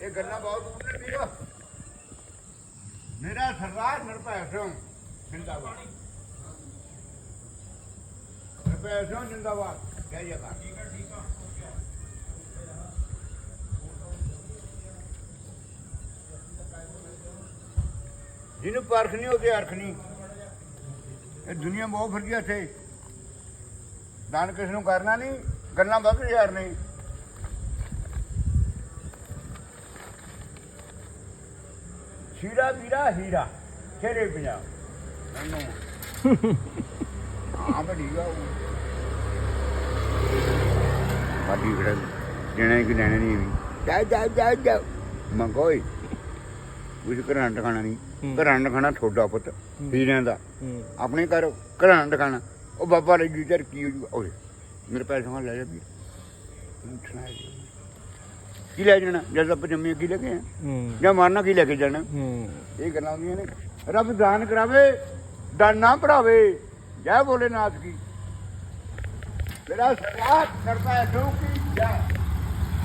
ਇਹ ਗੱਲਾਂ ਬਹੁਤ ਦੂਰ ਨੇ ਵੀਰ ਮੇਰਾ ਸਰਦਾਰ ਨਿਰਭੈ ਸਿੰਘ ਜਿੰਦਾਬਾਦ। ਨਿਰਭੈ ਸਿੰਘ ਜਿੰਦਾਬਾਦ। ਜੈ ਜੈਕਾਰ ਜਿਹਨੂੰ ਪਰਖ ਨਹੀਂ ਉਹਦੇ ਅਰਖ ਨਹੀਂ ਇਹ ਦੁਨੀਆ ਬਹੁਤ ਫਿਰਦੀ ਆ ਇੱਥੇ। ਦਾਨ ਕਿਸ ਨੂੰ ਕਰਨਾ ਨਹੀਂ ਗੱਲਾਂ ਵੱਧ ਯਾਰ ਨਹੀਂ ਸ਼ੀਰਾ ਵੀਰਾ ਹੀਰਾ। ਤੇਰੇ ਪੰਜਾਬ ਮੈਨੂੰ। ਆ ਬੜੀ ਗਾ ਬਾਡੀ ਖੜਾ ਜਣੇ ਕਿ ਲੈਣੇ ਨਹੀਂ ਵੀ ਜਾ ਜਾ ਜਾ ਜਾ ਮੰਗੋਈ ਕੁਝ ਘਰਾਂ ਖਾਣਾ ਨਹੀਂ। ਘਰਾਂ ਖਾਣਾ ਥੋੜਾ ਪੁੱਤ ਹੀਰਿਆਂ ਦਾ। ਆਪਣੇ ਘਰ ਘਰਾਂ ਖਾਣਾ ਉਹ ਬਾਬਾ ਚਰ ਕੀ ਹੋ ਜੂਗਾ ਓਏ ਮੇਰੇ ਪੈਸੇ ਨਾਲ ਲੈ ਜਾ ਵੀਰ। ਤੂੰ ਸੁਣਾ ਜੀ। ਕੀ ਲੈ ਜਾਣਾ? ਜਦ ਆਪਾਂ ਜੰਮੇ ਕੀ ਲੈ ਕੇ ਆਏ? ਹੂੰ। ਜਾਂ ਮਾਰਨਾ ਕੀ ਲੈ ਕੇ ਜਾਣਾ? ਹੂੰ। ਇਹ ਗੱਲਾਂ ਹੁੰਦੀਆਂ ਨੇ। ਰੱਬ ਦਾਨ ਕਰਾਵੇ ਦਾਨ ਨਾ ਭਰਾਵੇ ਜੈ ਭੋਲੇਨਾਥ ਕੀ। ਮੇਰਾ ਸਾਥ ਕਰਤਾ ਹੈ ਜੋ ਕੀ ਜੈ।